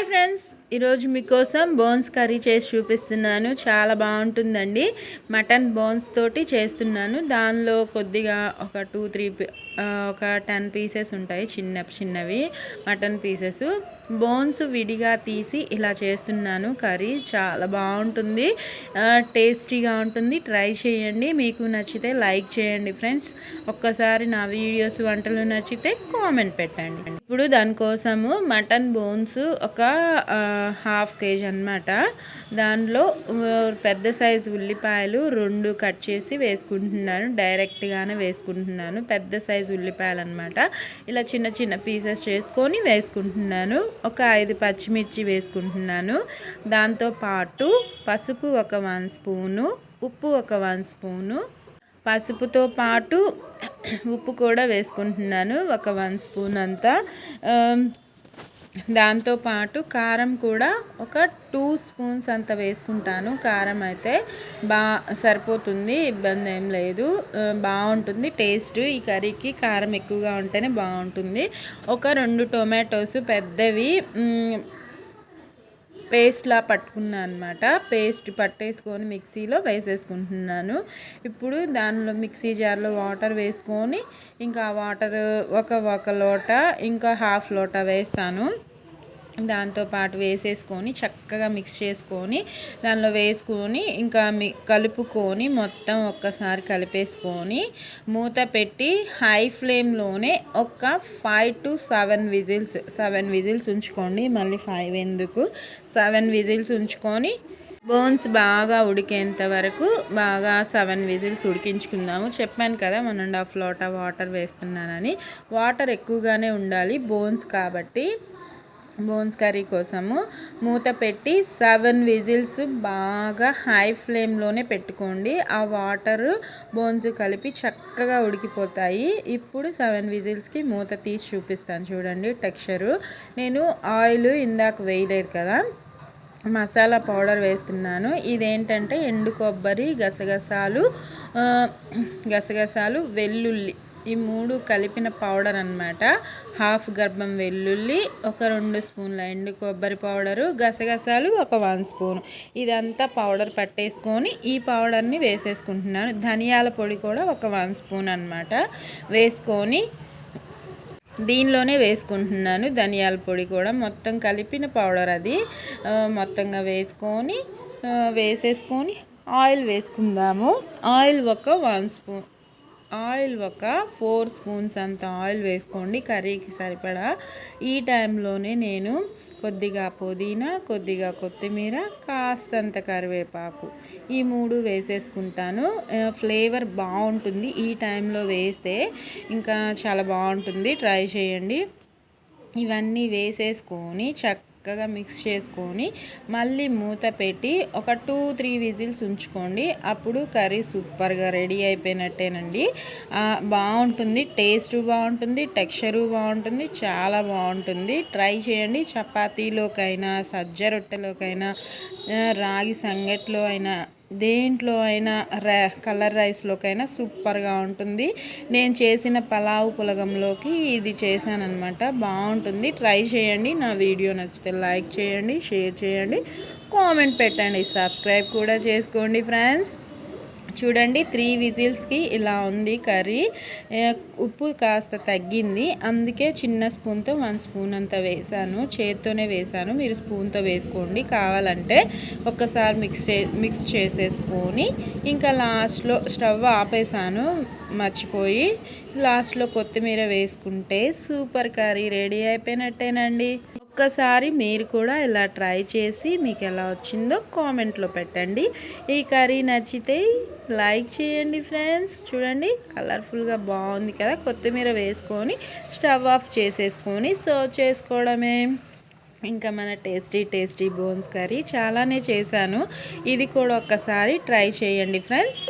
Hi friends ఈరోజు మీకోసం bones curry చేసి చూపిస్తున్నాను. చాలా బాగుంటుందండి. మటన్ బోన్స్ తోటి చేస్తున్నాను. దానిలో కొద్దిగా ఒక టూ త్రీ ఒక టెన్ పీసెస్ ఉంటాయి చిన్న చిన్నవి మటన్ పీసెస్. బోన్స్ విడిగా తీసి ఇలా చేస్తున్నాను కర్రీ. చాలా బాగుంటుంది. టేస్టీగా ఉంటుంది. ట్రై చేయండి. మీకు నచ్చితే లైక్ చేయండి ఫ్రెండ్స్. ఒక్కసారి నా వీడియోస్ వంటలు నచ్చితే కామెంట్ పెట్టండి. ఇప్పుడు దానికోసము మటన్ బోన్స్ ఒక హాఫ్ కేజీ అనమాట దానిలో పెద్ద సైజు ఉల్లిపాయలు రెండు కట్ చేసి వేసుకుంటున్నాను. డైరెక్ట్గానే వేసుకుంటున్నాను. పెద్ద సైజు ఉల్లిపాయలు అనమాట ఇలా చిన్న చిన్న పీసెస్ చేసుకొని వేసుకుంటున్నాను. ఒక ఐదు పచ్చిమిర్చి వేసుకుంటున్నాను. దాంతోపాటు పసుపు ఒక వన్ స్పూను ఉప్పు ఒక వన్ స్పూను పసుపుతో పాటు ఉప్పు కూడా వేసుకుంటున్నాను ఒక వన్ స్పూన్ అంతా. దాంతోపాటు కారం కూడా ఒక టూ స్పూన్స్ అంత వేసుకుంటాను. కారం అయితే బా సరిపోతుంది ఇబ్బంది ఏం లేదు. బాగుంటుంది టేస్ట్ ఈ కర్రీకి కారం ఎక్కువగా ఉంటేనే బాగుంటుంది. ఒక రెండు టొమాటోస్ పెద్దవి పేస్ట్లా పట్టుకున్నాను అనమాట పేస్ట్ పట్టేసుకొని మిక్సీలో వేసేసుకుంటున్నాను. ఇప్పుడు దానిలో మిక్సీ జార్లో వాటర్ వేసుకొని ఇంకా వాటర్ ఒక ఒక లోట ఇంకా హాఫ్ లోట వేస్తాను. దాంతోపాటు వేసేసుకొని చక్కగా మిక్స్ చేసుకొని దానిలో వేసుకొని ఇంకా మి కలుపుకొని మొత్తం ఒక్కసారి కలిపేసుకొని మూత పెట్టి హై ఫ్లేమ్లోనే ఒక five to seven whistles seven whistles ఉంచుకోండి. మళ్ళీ ఫైవ్ ఎందుకు? సెవెన్ విజిల్స్ ఉంచుకొని బోన్స్ బాగా ఉడికేంత వరకు బాగా సెవెన్ విజిల్స్ ఉడికించుకుందాము. చెప్పాను కదా వన్ అండ్ హాఫ్ లోటా వాటర్ వేస్తున్నానని. వాటర్ ఎక్కువగానే ఉండాలి బోన్స్ కాబట్టి. బోన్స్ కర్రీ కోసము మూత పెట్టి సెవెన్ విజిల్స్ బాగా హై ఫ్లేమ్లోనే పెట్టుకోండి. ఆ వాటర్ బోన్స్ కలిపి చక్కగా ఉడికిపోతాయి. ఇప్పుడు సెవెన్ విజిల్స్కి మూత తీసి చూపిస్తాను చూడండి టెక్స్చరు. నేను ఆయిల్ ఇందాక వేయలేదు కదా మసాలా పౌడర్ వేస్తున్నాను. ఇదేంటంటే ఎండు కొబ్బరి గసగసాలు గసగసాలు వెల్లుల్లి ఈ మూడు కలిపిన పౌడర్ అనమాట హాఫ్ గర్భం వెల్లుల్లి ఒక రెండు స్పూన్ల ఎండు కొబ్బరి పౌడరు గసగసాలు ఒక వన్ స్పూన్. ఇదంతా పౌడర్ పట్టేసుకొని ఈ పౌడర్ని వేసేసుకుంటున్నాను. ధనియాల పొడి కూడా ఒక వన్ స్పూన్ అనమాట వేసుకొని దీనిలోనే వేసుకుంటున్నాను. ధనియాల పొడి కూడా మొత్తం కలిపిన పౌడర్ అది. మొత్తంగా వేసుకొని వేసేసుకొని ఆయిల్ వేసుకుందాము. ఆయిల్ ఒక వన్ స్పూన్. ఆయిల్ ఒక ఫోర్ స్పూన్స్ అంత ఆయిల్ వేసుకోండి కర్రీకి సరిపడా. ఈ టైంలోనే నేను కొద్దిగా పుదీనా కొద్దిగా కొత్తిమీర కాస్తంత కరివేపాకు. ఈ మూడు వేసేసుకుంటాను. ఫ్లేవర్ బాగుంటుంది. ఈ టైంలో వేస్తే ఇంకా చాలా బాగుంటుంది. ట్రై చేయండి. ఇవన్నీ వేసేసుకొని చక్క చక్కగా మిక్స్ చేసుకొని మళ్ళీ మూత పెట్టి ఒక టూ త్రీ విజిల్స్ ఉంచుకోండి. అప్పుడు కర్రీ సూపర్గా రెడీ అయిపోయినట్టేనండి. బాగుంటుంది టేస్ట్ బాగుంటుంది టెక్స్చరు బాగుంటుంది చాలా బాగుంటుంది. ట్రై చేయండి. చపాతీలోకైనా సజ్జ రొట్టెలోకైనా రాగి సంగట్లో అయినా దేంట్లో అయినా ర కలర్ రైస్లోకైనా సూపర్గా ఉంటుంది. నేను చేసిన పలావ్ పులగంలోకి ఇది చేశానమాట బాగుంటుంది. ట్రై చేయండి. నా వీడియో నచ్చితే లైక్ చేయండి షేర్ చేయండి కామెంట్ పెట్టండి. సబ్స్క్రైబ్ కూడా చేసుకోండి ఫ్రెండ్స్. చూడండి త్రీ విజిల్స్కి ఇలా ఉంది కర్రీ. ఉప్పు కాస్త తగ్గింది. అందుకే చిన్న స్పూన్తో వన్ స్పూన్ అంత వేసాను. చేత్తోనే వేసాను. మీరు స్పూన్తో వేసుకోండి. కావాలంటే ఒక్కసారి మిక్స్ చే మిక్స్ చేసేసుకొని ఇంకా లాస్ట్లో స్టవ్ ఆపేసాను. మర్చిపోయి లాస్ట్లో కొత్తిమీర వేసుకుంటే సూపర్ కర్రీ రెడీ అయిపోయినట్టేనండి. ఒక్కసారి మీరు కూడా ఇలా ట్రై చేసి మీకు ఎలా వచ్చిందో కామెంట్లో పెట్టండి. ఈ కర్రీ నచ్చితే లైక్ చేయండి ఫ్రెండ్స్. చూడండి కలర్ఫుల్గా బాగుంది కదా. కొత్తిమీర వేసుకొని స్టవ్ ఆఫ్ చేసేసుకొని సర్వ్ చేసుకోవడమే. ఇంకా మన టేస్టీ టేస్టీ బోన్స్ కర్రీ చాలానే చేశాను. ఇది కూడా ఒక్కసారి ట్రై చేయండి ఫ్రెండ్స్.